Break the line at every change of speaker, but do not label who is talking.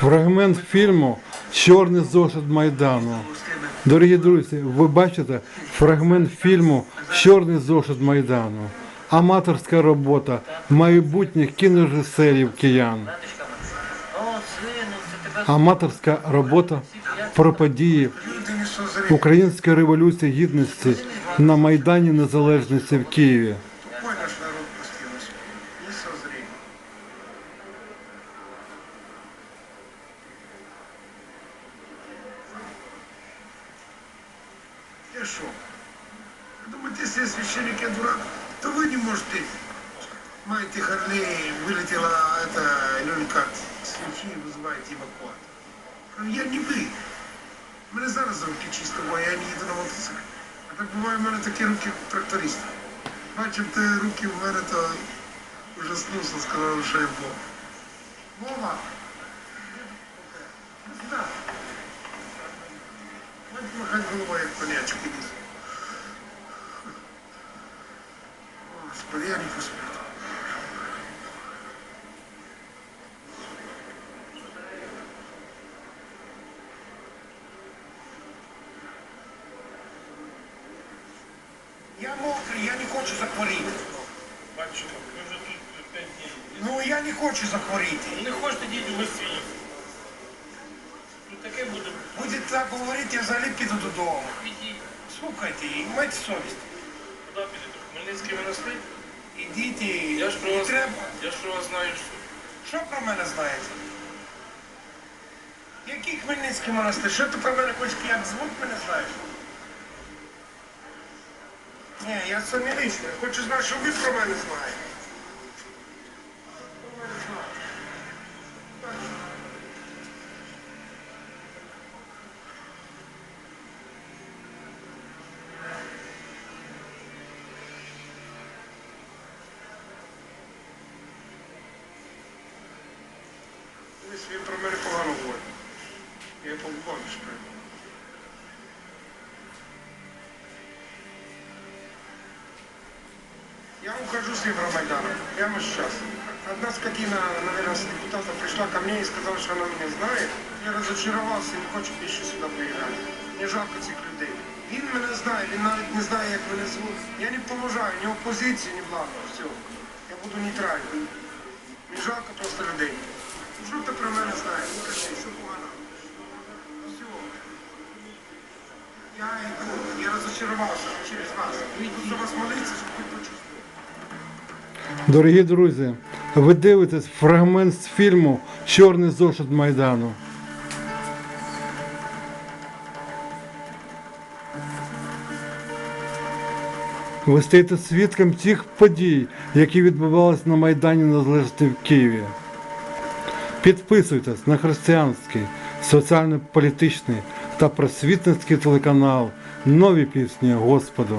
Фрагмент фільму Чорний зошит Майдану. Дорогі друзі, ви бачите фрагмент фільму Чорний зошит Майдану. Аматорська робота майбутніх кінорежисерів киян. Аматорська робота про події Української революції гідності на Майдані Незалежності в Києві.
Я шо? Думаете, если я священник, я дурак, то вы не можете. Маете Харлей, вылетела эта люлька свечи, вызываете эвакуатор. Я не ви. У мене зараз руки чисто, бо я не їду на мотоциклі. А так буває, в мене такі руки як у тракториста. Бачив ти руки в мене, то ужаснувся, сказав, що я Бог. Вова! Сюди. Махать головою, як конячок. Господи, я не посмотрю. Я мокрий, я не хочу захворіти.
Батюшка, ви вже тут 5 днів.
Ну я не хочу захворіти.
Не хочете діти ви свій. Буде.
Так говорити, я взагалі піду додому. Слухайте, і майте совість.
Куди підете? Хмельницький монастир?
Ідіть і
Я ж про
не
вас,
треба.
я ж про вас знаю, що.
Що про мене знаєте? Який Хмельницький монастир? Що ти про мене хочеш, як звуть мене знаєш? Ні, я це не лично. Я хочу знати, що ви про мене знаєте. Дивись, він про мене погано говорить. Я побував що Я ухожу с Евромайдана, прямо сейчас. Одна скотина, наверное, с депутата пришла ко мне и сказала, что она меня знает. Я разочаровался и не хочу більше сюди приїжджати. Мені жалко цих людей. Він мене знає, він навіть не знає, як мене звуть. Я не поважаю ні опозицію, ні владу. Все. Я буду нейтральним. Мені жалко просто людей. Що ти про мене знаєш? Ну кажи, що погано. Все. Я йду, я розочарувався через вас. Буду вас молитися, щоб ви почувствовали.
Дорогі друзі, ви дивитесь фрагмент з фільму Чорний зошит Майдану. Ви стаєте свідком тих подій, які відбувалися на Майдані Незалежності в Києві. Підписуйтесь на християнський, соціально-політичний та просвітницький телеканал Нові пісні Господу.